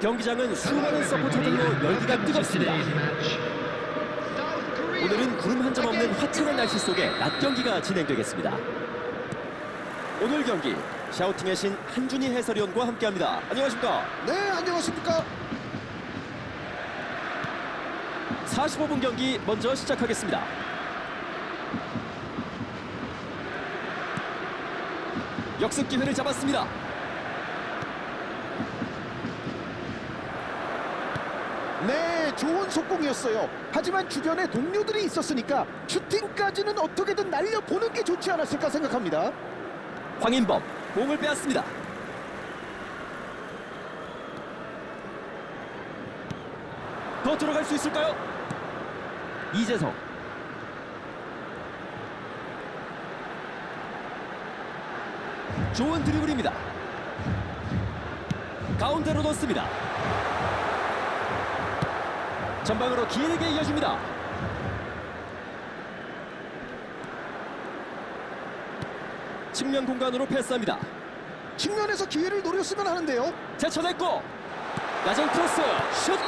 경기장은 수많은 서포터들로 열기가 뜨겁습니다. 오늘은 구름 한 점 없는 화창한 날씨 속에 낮 경기가 진행되겠습니다. 오늘 경기 샤우팅의 신 한준희 해설위원과 함께합니다. 안녕하십니까? 네, 안녕하십니까? 45분 경기 먼저 시작하겠습니다. 역습 기회를 잡았습니다. 네, 좋은 속공이었어요. 하지만 주변에 동료들이 있었으니까 슈팅까지는 어떻게든 날려보는 게 좋지 않았을까 생각합니다. 황인범 공을 빼앗습니다. 더 들어갈 수 있을까요? 이재성 좋은 드리블입니다. 가운데로 넣습니다. 전방으로 길게 이어줍니다. 측면 공간으로 패스합니다. 측면에서 기회를 노렸으면 하는데요. 제쳐냈고 야전 크로스 슛 골!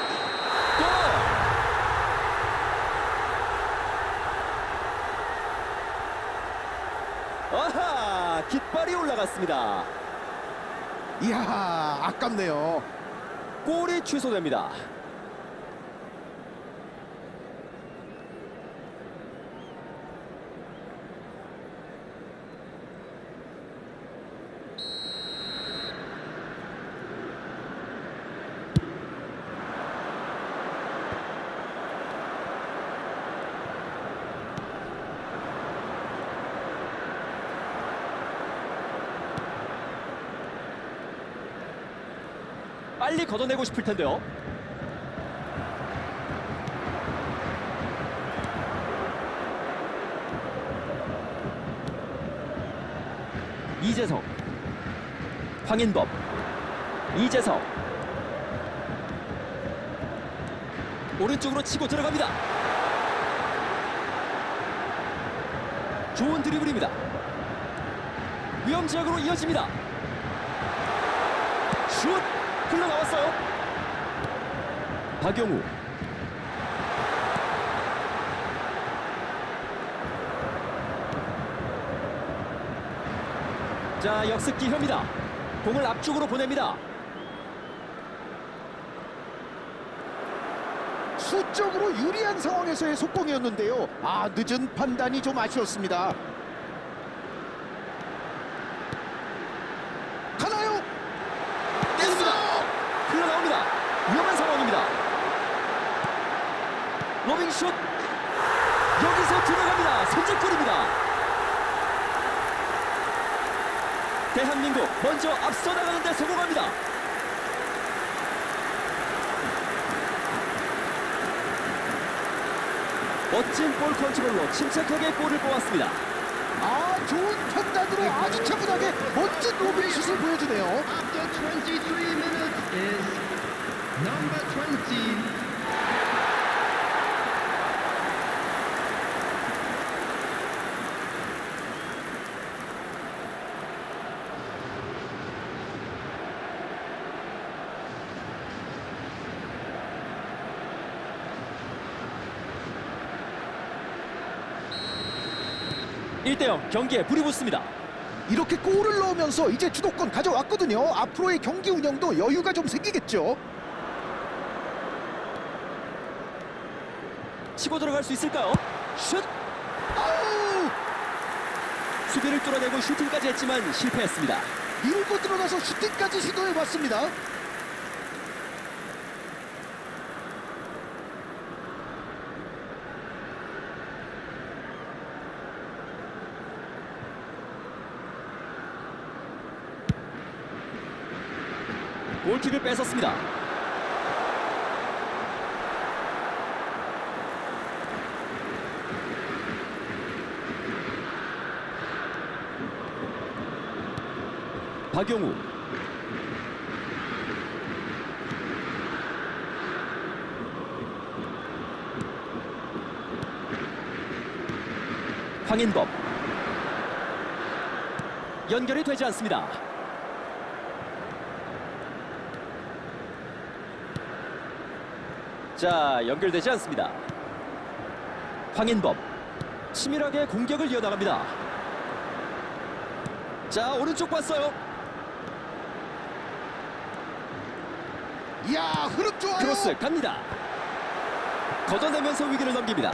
아하 깃발이 올라갔습니다 이야, 아깝네요. 골이 취소됩니다 걷어내고 싶을 텐데요. 이재성 황인범 이재성 오른쪽으로 치고 들어갑니다. 좋은 드리블입니다. 위험 지역으로 이어집니다. 슛 흘러나왔어요 박영우 자 역습 기회입니다 공을 앞쪽으로 보냅니다 수적으로 유리한 상황에서의 속공이었는데요. 아, 늦은 판단이 좀 아쉬웠습니다. 가나요? 깼습니다 흘러나옵니다 위험한 상황입니다 로빙슛 여기서 들어갑니다 선제골입니다 대한민국 먼저 앞서 나가는 데 성공합니다. 멋진 볼 컨트롤로 침착하게 골을 뽑았습니다. 아, 좋은 판단으로 아주 차분하게 멋진 로빙 슛을 보여주네요. After 23 minutes is number 20, 일대0 경기에 불이 붙습니다 이렇게 골을 넣으면서 이제 주도권 가져왔거든요. 앞으로의 경기 운영도 여유가 좀 생기겠죠. 치고 들어갈 수 있을까요? 슛! 아우! 수비를 뚫어내고 슈팅까지 했지만 실패했습니다. 밀고 들어가서 슈팅까지 시도해봤습니다. 골킥을 뺏었습니다. 박용우 황인범 연결이 되지 않습니다. 자, 연결되지 않습니다. 황인범 치밀하게 공격을 이어나갑니다. 자, 오른쪽 봤어요. 이야 흐름 좋아요. 크로스 갑니다. 걷어내면서 위기를 넘깁니다.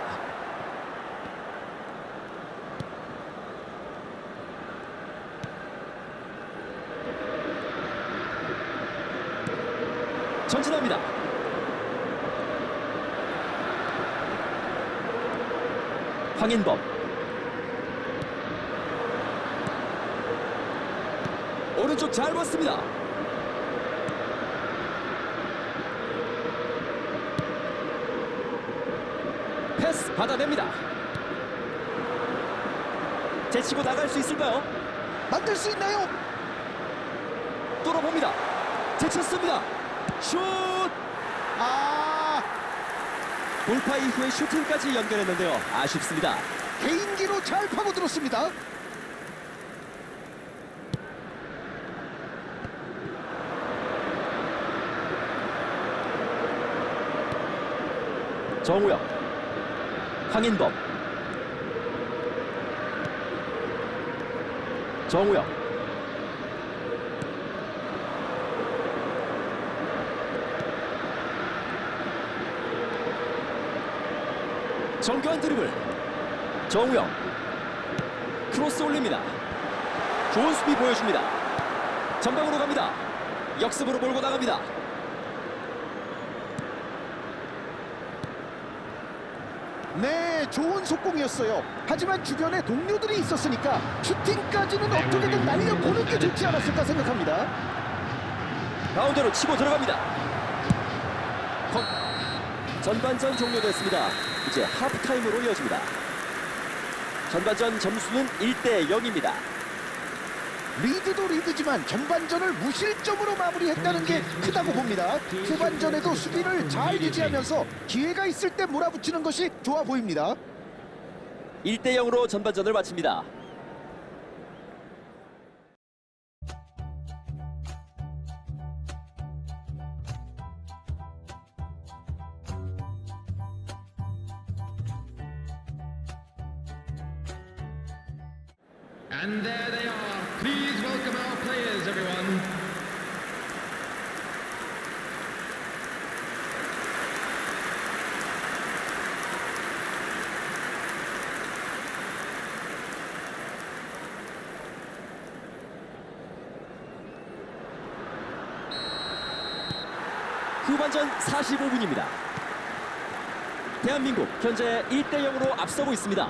전진합니다. 황인범 오른쪽 잘 봤습니다. 패스 받아냅니다. 제치고 나갈 수 있을까요? 만들 수 있나요? 뚫어봅니다. 제쳤습니다. 슛! 아 돌파 이후에 슈팅까지 연결했는데요. 아쉽습니다. 개인기로 잘 파고들었습니다. 정우영, 황인범, 정우영, 정교한 드리블, 정우영, 크로스 올립니다. 좋은 수비 보여줍니다. 전방으로 갑니다. 역습으로 몰고 나갑니다. 네, 좋은 속공이었어요. 하지만 주변에 동료들이 있었으니까 슈팅까지는 어떻게든 날려보는 게 좋지 않았을까 생각합니다. 가운데로 치고 들어갑니다. 컷. 전반전 종료됐습니다. 이제 하프타임으로 이어집니다. 전반전 점수는 1대 0입니다. 리드도 리드지만 전반전을 무실점으로 마무리했다는 게 크다고 봅니다. 후반전에도 수비를 잘 유지하면서 기회가 있을 때 몰아붙이는 것이 좋아 보입니다. 1대 0으로 전반전을 마칩니다. And there they are. Please welcome our players, everyone. 후반전 45분입니다. 대한민국 현재 1대 0으로 앞서고 있습니다.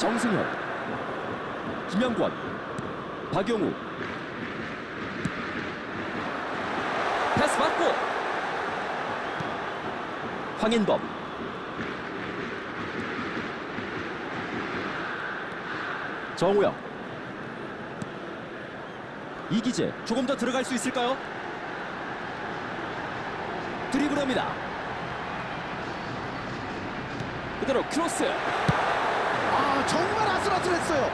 정승현, 김영권, 박용우, 패스 받고 황인범, 정우영, 이기재 조금 더 들어갈 수 있을까요? 드리블합니다. 그대로 크로스. 아, 정말 아슬아슬했어요.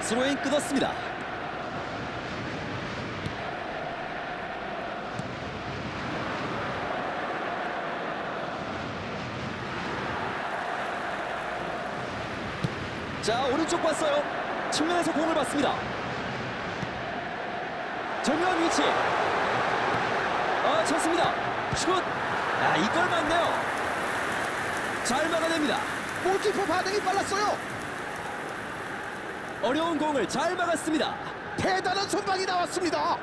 스로인 끊었습니다. 자 오른쪽 봤어요. 측면에서 공을 받습니다. 절묘한 위치. 아 쳤습니다. 슛. 아 이걸 맞네요. 잘 막아냅니다. 골키퍼 반응이 빨랐어요. 어려운 공을 잘 막았습니다. 대단한 선방이 나왔습니다.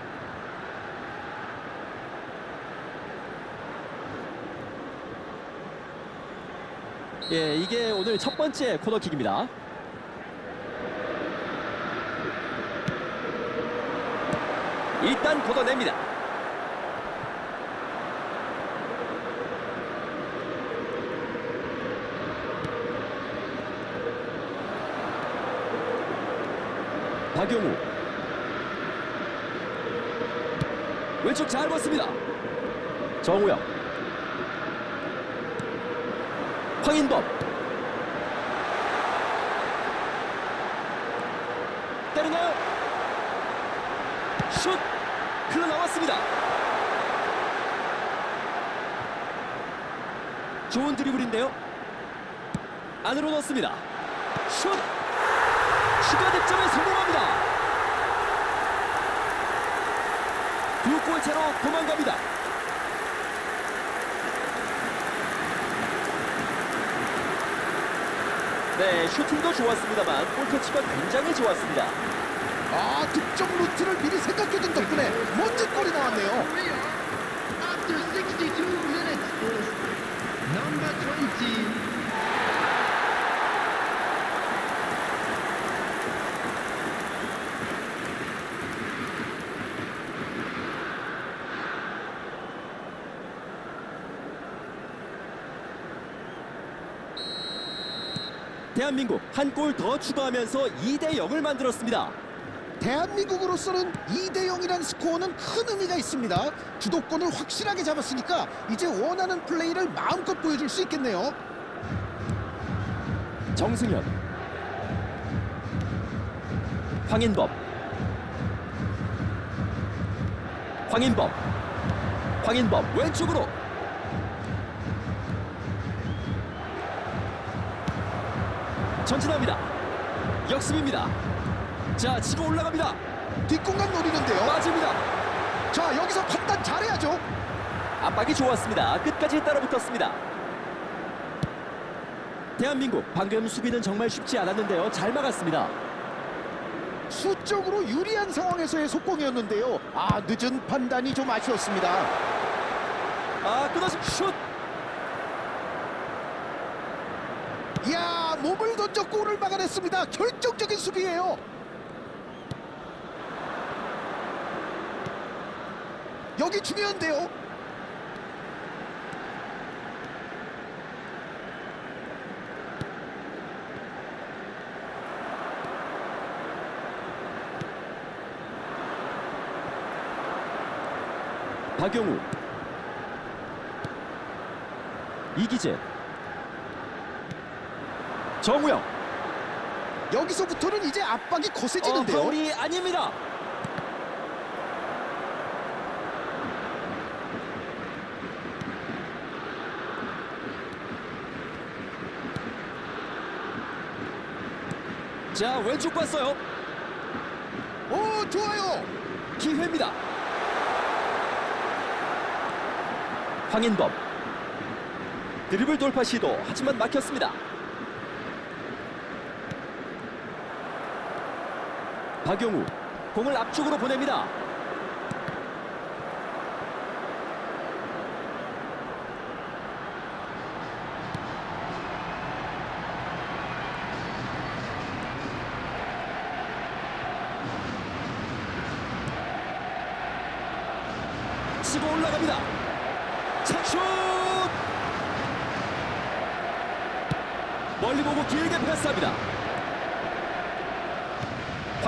예, 이게 오늘 첫 번째 코너킥입니다. 일단 걷어냅니다. 경우 왼쪽 잘 봤습니다. 정우영 황인범 때리나요? 슛 흘러나왔습니다. 좋은 드리블인데요. 안으로 넣습니다. 슛 추가 득점에 성공합니다. 두 골 차로 도망갑니다. 네, 슈팅도 좋았습니다만 골터치가 굉장히 좋았습니다. 아 득점 루트를 미리 생각해둔 덕분에 멋진 골이 나왔네요. Korea, after 62 minutes, is number 20. 대한민국 한 골 더 추가하면서 2대 0을 만들었습니다. 대한민국으로서는 2대 0이라는 스코어는 큰 의미가 있습니다. 주도권을 확실하게 잡았으니까 이제 원하는 플레이를 마음껏 보여줄 수 있겠네요. 정승현 황인범 황인범 황인범 왼쪽으로 전진합니다 역습입니다 자 치고 올라갑니다 뒷공간 노리는데요. 빠집니다 자 여기서 판단 잘해야죠. 압박이 좋았습니다. 끝까지 따라붙었습니다. 대한민국 방금 수비는 정말 쉽지 않았는데요. 잘 막았습니다. 수적으로 유리한 상황에서의 속공이었는데요. 아 늦은 판단이 좀 아쉬웠습니다. 아 끊어진 슛. 이야 몸을 던져 골을 막아냈습니다. 결정적인 수비예요. 여기 중요한데요. 박용우 이기재 정우영 여기서부터는 이제 압박이 어, 거세지는데요. 파울이 아닙니다. 자 왼쪽 봤어요. 오 좋아요. 기회입니다. 황인범 드리블 돌파 시도 하지만 막혔습니다. 박용우 공을 앞쪽으로 보냅니다. 치고 올라갑니다. 착슛! 멀리 보고 길게 패스합니다.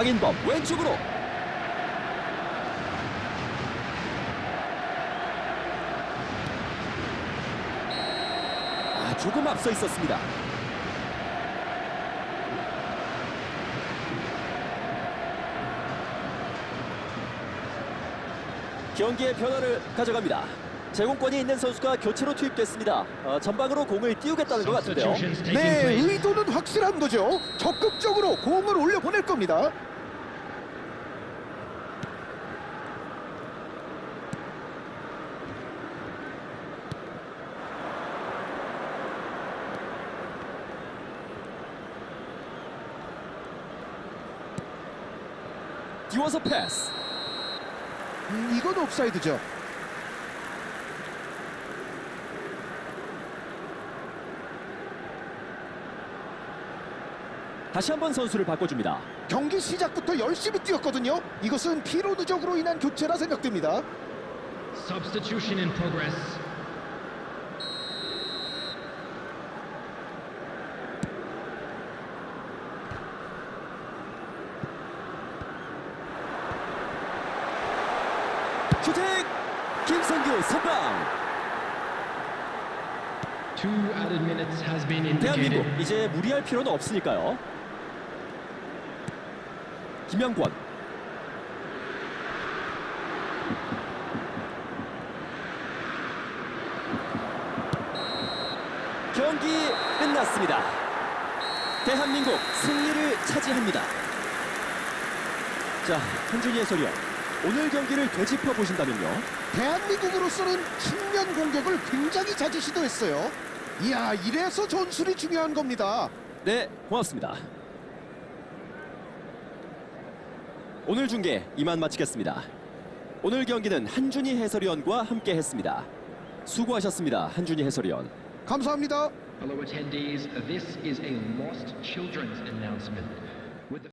황인범 왼쪽으로 아, 조금 앞서 있었습니다. 경기의 변화를 가져갑니다. 제공권이 있는 선수가 교체로 투입됐습니다. 어, 전방으로 공을 띄우겠다는 것 같은데요. 네. 의도는 확실한 거죠. 적극적으로 공을 올려 보낼 겁니다. 띄워서 패스. 음, 이건 옵사이드죠. 다시 한번 선수를 바꿔줍니다. 경기 시작부터 열심히 뛰었거든요. 이것은 피로 누적으로 인한 교체라 생각됩니다. Substitution in progress. 슈팅! 김성규 선방! 대한민국. 이제 무리할 필요는 없으니까요. 김영권. 경기 끝났습니다. 대한민국 승리를 차지합니다. 자, 한준희 해설위원. 오늘 경기를 되짚어 보신다면요. 대한민국으로서는 측면 공격을 굉장히 자주 시도했어요. 이야, 이래서 전술이 중요한 겁니다. 네, 고맙습니다. 오늘 중계 이만 마치겠습니다. 오늘 경기는 한준희 해설위원과 함께 했습니다. 수고하셨습니다. 한준희 해설위원. 감사합니다. Fellow attendees, this is a lost children's announcement.